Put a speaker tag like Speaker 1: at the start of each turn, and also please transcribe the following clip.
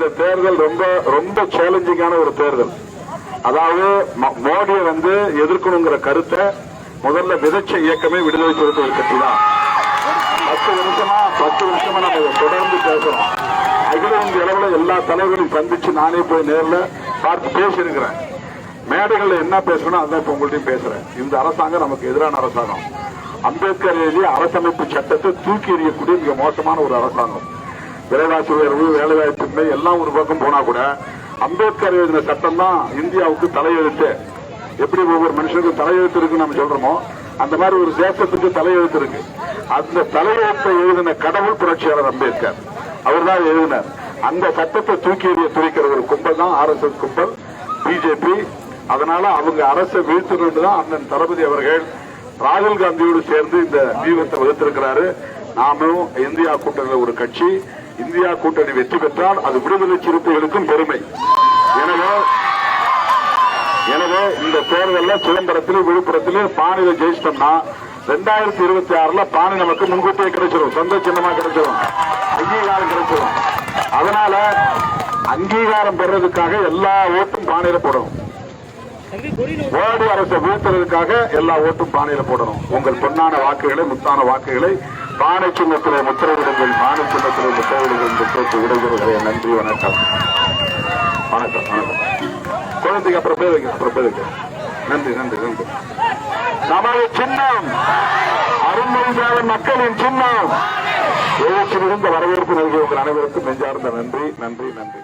Speaker 1: இந்த தேர்தல் ரொம்ப ரொம்ப சேலஞ்சிங்கான ஒரு தேர்தல். அதாவது ம- மோடியை வந்து எதிர்க்கணுங்கிற கருத்தை முதல்ல விதைச்ச இயக்கமே விடுதலை சிறுத்தைகள் கட்சி தான். பத்து வருஷமா பத்து வருஷமா நம்ம இதை தொடர்ந்து பேசுறோம். அகில இந்திய அளவுல எல்லா தலைவர்களையும் சந்திச்சு நானே போய் நேர்ல பார்த்து பேசியிருக்கிறேன். மேடைகளில் என்ன பேசணும் அதான் இப்ப உங்கள்ட்டையும் பேசுறேன். இந்த அரசாங்கம் நமக்கு எதிரான அரசாங்கம். அம்பேத்கர் எழுதிய அரசமைப்பு சட்டத்தை தூக்கி எறியக்கூடிய மிக மோசமான ஒரு அரசாங்கம். விலைவாசி உயர்வு வேலைவாய்ப்பின்மை எல்லாம் ஒரு பக்கம் போனா கூட அம்பேத்கர் எழுதின சட்டம் தான் இந்தியாவுக்கு தலையெழுத்து. எப்படி ஒவ்வொரு மனுஷனுக்கும் தலையெழுத்து இருக்குன்னு நம்ம சொல்றோமோ அந்த மாதிரி ஒரு தேசத்துக்கு தலையெழுத்து இருக்கு. அந்த தலையெழுத்தை எழுதின கடவுள் புரட்சியாளர் அம்பேத்கர். அவர் தான் எழுதினார். அந்த சட்டத்தை தூக்கி எறிய துணிக்கிற ஒரு கும்பல் தான் ஆர் எஸ் எஸ் கும்பல் பிஜேபி அதனால அவங்க அரசை வீழ்த்தணும்னு தான் அண்ணன் தளபதி அவர்கள் ராகுல் காந்தியோடு சேர்ந்து இந்த தீபத்தை வகுத்திருக்கிறாரு. நாமும் இந்தியா கூட்டணியில் ஒரு கட்சி இந்தியா கூட்டணி வெற்றி பெற்றால் அது விடுதலை சிறுத்தைகளுக்கும் பெருமை. எனவே எனவே இந்த தேர்தலில் சிதம்பரத்திலும் விழுப்புரத்திலும் பாணியில ஜெயிச்சிட்டோம்னா ரெண்டாயிரத்தி இருபத்தி ஆறுல பாணி நமக்கு முன்கூட்டியே கிடைச்சிடும் சொந்த சின்னமா கிடைச்சிடும் அங்கீகாரம் கிடைச்சிடும் அதனால அங்கீகாரம் பெறதுக்காக எல்லா ஓட்டும் பானையில போடணும். மோடி அரசை வீழ்த்துறதுக்காக எல்லா ஓட்டும் பானையில போடணும். உங்கள் பொன்னான வாக்குகளை முத்தான வாக்குகளை பானை சின்னத்திலே முத்திரையிடுங்கள் பானை சின்னத்திலே முத்திரையிடுங்கள் என்று கேட்டு விடைபெறுகிறேன். நன்றி வணக்கம். வணக்கம் வணக்கம். குழந்தைக்கு அப்புறம் பேர் வைங்க அப்புறம் பேர் வைங்க நன்றி நன்றி நன்றி. நமது சின்னம் அருண்மொழிசாதன் மக்களின் சின்னம். எழுச்சி மிகுந்த வரவேற்பு நல்கிய உங்கள் அனைவருக்கும் நெஞ்சார்ந்த நன்றி நன்றி நன்றி.